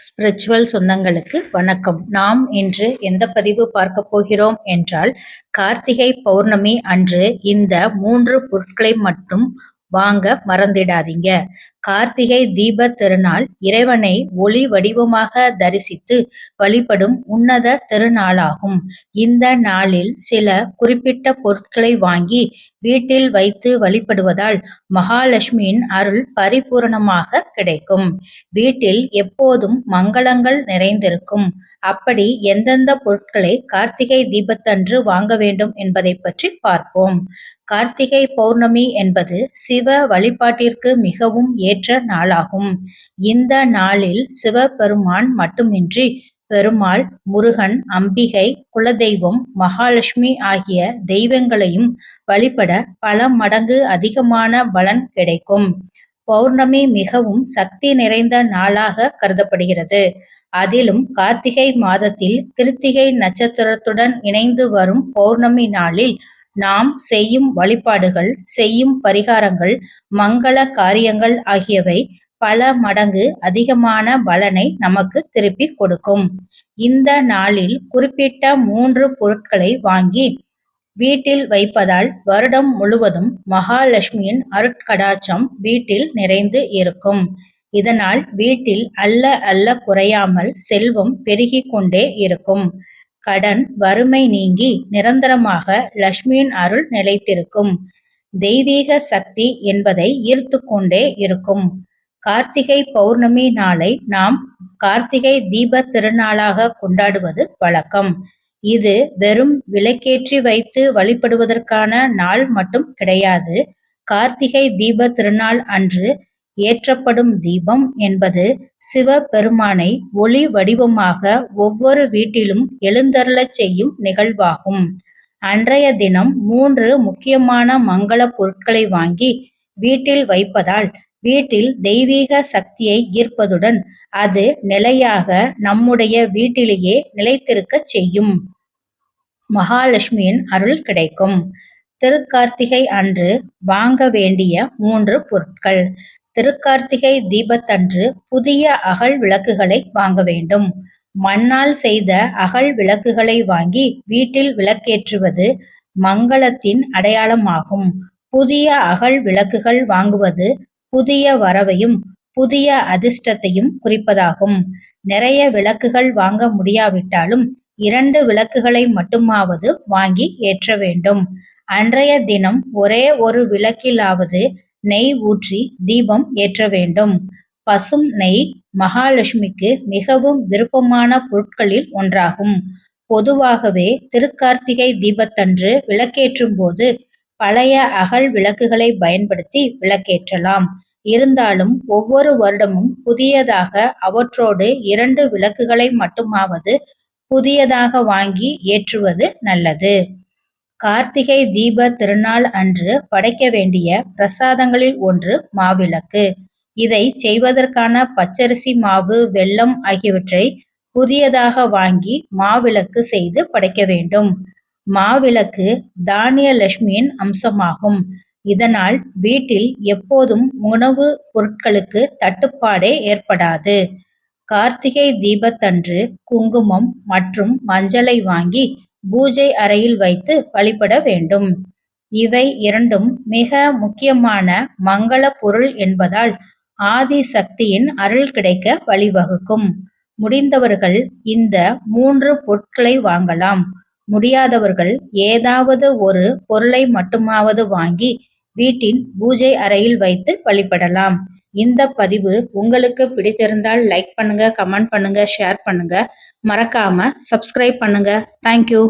Spiritual சொந்தங்களுக்கு வணக்கம். நாம் இன்று எந்த பதிவு பார்க்க போகிறோம் என்றால் கார்த்திகை பௌர்ணமி அன்று இந்த மூன்று பொருட்களை மட்டும் வாங்க மறந்திடாதீங்க. கார்த்திகை தீப திருநாள் இறைவனை ஒளி வடிவமாக தரிசித்து வழிபடும் உன்னத திருநாளாகும். இந்த நாளில் சில குறிப்பிட்ட பொருட்களை வாங்கி வீட்டில் வைத்து வழிபடுவதால் மகாலட்சுமியின் அருள் பரிபூரணமாக கிடைக்கும். வீட்டில் எப்போதும் மங்களங்கள் நிறைந்திருக்கும். அப்படி எந்தெந்த பொருட்களை கார்த்திகை தீபத்தன்று வாங்க வேண்டும் என்பதை பற்றி பார்ப்போம். கார்த்திகை பௌர்ணமி என்பது சிவ வழிபாட்டிற்கு மிகவும் ஏற்ற நாளாகும். இந்த நாளில் சிவபெருமான் மட்டுமின்றி பெருமாள் முருகன் அம்பிகை குலதெய்வம் மகாலட்சுமி ஆகிய தெய்வங்களையும் வழிபட பல மடங்கு அதிகமான பலன் கிடைக்கும். பௌர்ணமி மிகவும் சக்தி நிறைந்த நாளாக கருதப்படுகிறது. அதிலும் கார்த்திகை மாதத்தில் கிருத்திகை நட்சத்திரத்துடன் இணைந்து வரும் பௌர்ணமி நாளில் நாம் செய்யும் வழிபாடுகள் செய்யும் பரிகாரங்கள் மங்கள காரியங்கள் ஆகியவை பல மடங்கு அதிகமான பலனை நமக்கு திருப்பி கொடுக்கும். இந்த நாளில் குறிப்பிட்ட மூன்று பொருட்களை வாங்கி வீட்டில் வைப்பதால் வருடம் முழுவதும் மகாலட்சுமியின் அருட்கடாச்சம் வீட்டில் நிறைந்து இருக்கும். இதனால் வீட்டில் அல்ல அல்ல குறையாமல் செல்வம் பெருகி கொண்டே இருக்கும். கடன் வறுமை நீங்கி நிரந்தரமாக லட்சுமியின் அருள் நிலைத்திருக்கும். தெய்வீக சக்தி என்பதை ஈர்த்து கொண்டே இருக்கும். கார்த்திகை பௌர்ணமி நாளை நாம் கார்த்திகை தீப திருநாளாக கொண்டாடுவது வழக்கம். இது வெறும் விளக்கேற்றி வைத்து வழிபடுவதற்கான நாள் மட்டும் கிடையாது. கார்த்திகை தீப திருநாள் அன்று ஏற்றப்படும் தீபம் என்பது சிவபெருமானை ஒளி வடிவமாக ஒவ்வொரு வீட்டிலும் எழுந்தருளச் செய்யும் நிகழ்வாகும். அன்றைய தினம் மூன்று முக்கியமான மங்கள பொருட்களை வாங்கி வீட்டில் வைப்பதால் வீட்டில் தெய்வீக சக்தியை ஈர்ப்பதுடன் அது நிலையாக நம்முடைய வீட்டிலேயே நிலைத்திருக்கச் செய்யும். மகாலட்சுமியின் அருள் கிடைக்கும். திருக்கார்த்திகை அன்று வாங்க வேண்டிய மூன்று பொருட்கள். திருக்கார்த்திகை தீபத்தன்று புதிய அகல் விளக்குகளை வாங்க வேண்டும். மண்ணால் செய்த அகல் விளக்குகளை வாங்கி வீட்டில் விளக்கேற்றுவது மங்களத்தின் அடையாளமாகும். புதிய அகல் விளக்குகள் வாங்குவது புதிய வரவையும் புதிய அதிர்ஷ்டத்தையும் குறிப்பதாகும். நிறைய விளக்குகள் வாங்க முடியாவிட்டாலும் இரண்டு விளக்குகளை மட்டுமாவது வாங்கி ஏற்ற வேண்டும். அன்றைய தினம் ஒரே ஒரு விளக்கிலாவது நெய் ஊற்றி தீபம் ஏற்ற வேண்டும். பசும் நெய் மகாலட்சுமிக்கு மிகவும் விருப்பமான பொருட்களில் ஒன்றாகும். பொதுவாகவே திருக்கார்த்திகை தீபத்தன்று விளக்கேற்றும் போது பழைய அகல் விளக்குகளை பயன்படுத்தி விளக்கேற்றலாம். இருந்தாலும் ஒவ்வொரு வருடமும் புதியதாக அவற்றோடு இரண்டு விளக்குகளை மட்டுமாவது புதியதாக வாங்கி ஏற்றுவது நல்லது. கார்த்திகை தீப திருநாள் அன்று படைக்க வேண்டிய பிரசாதங்களில் ஒன்று மாவிளக்கு. இதை செய்வதற்கான பச்சரிசி மாவு வெல்லம் ஆகியவற்றை புதியதாக வாங்கி மாவிளக்கு செய்து படைக்க வேண்டும். மாவிளக்கு தானிய லட்சுமியின் அம்சமாகும். இதனால் வீட்டில் எப்போதும் உணவு பொருட்களுக்கு தட்டுப்பாடே ஏற்படாது. கார்த்திகை தீபத்தன்று குங்குமம் மற்றும் மஞ்சளை வாங்கி பூஜை அறையில் வைத்து வழிபட வேண்டும். இவை இரண்டும் மிக முக்கியமான மங்கள பொருள் என்பதால் ஆதி சக்தியின் அருள் கிடைக்க வழிவகுக்கும். முடிந்தவர்கள் இந்த மூன்று பொருட்களை வாங்கலாம். முடியாதவர்கள் ஏதாவது ஒரு பொருளை மட்டுமாவது வாங்கி வீட்டின் பூஜை அறையில் வைத்து வழிபடலாம். இந்த பதிவு உங்களுக்கு பிடித்திருந்தால் லைக் பண்ணுங்க கமெண்ட் பண்ணுங்க ஷேர் பண்ணுங்க. மறக்காம சப்ஸ்கிரைப் பண்ணுங்க. தேங்க்யூ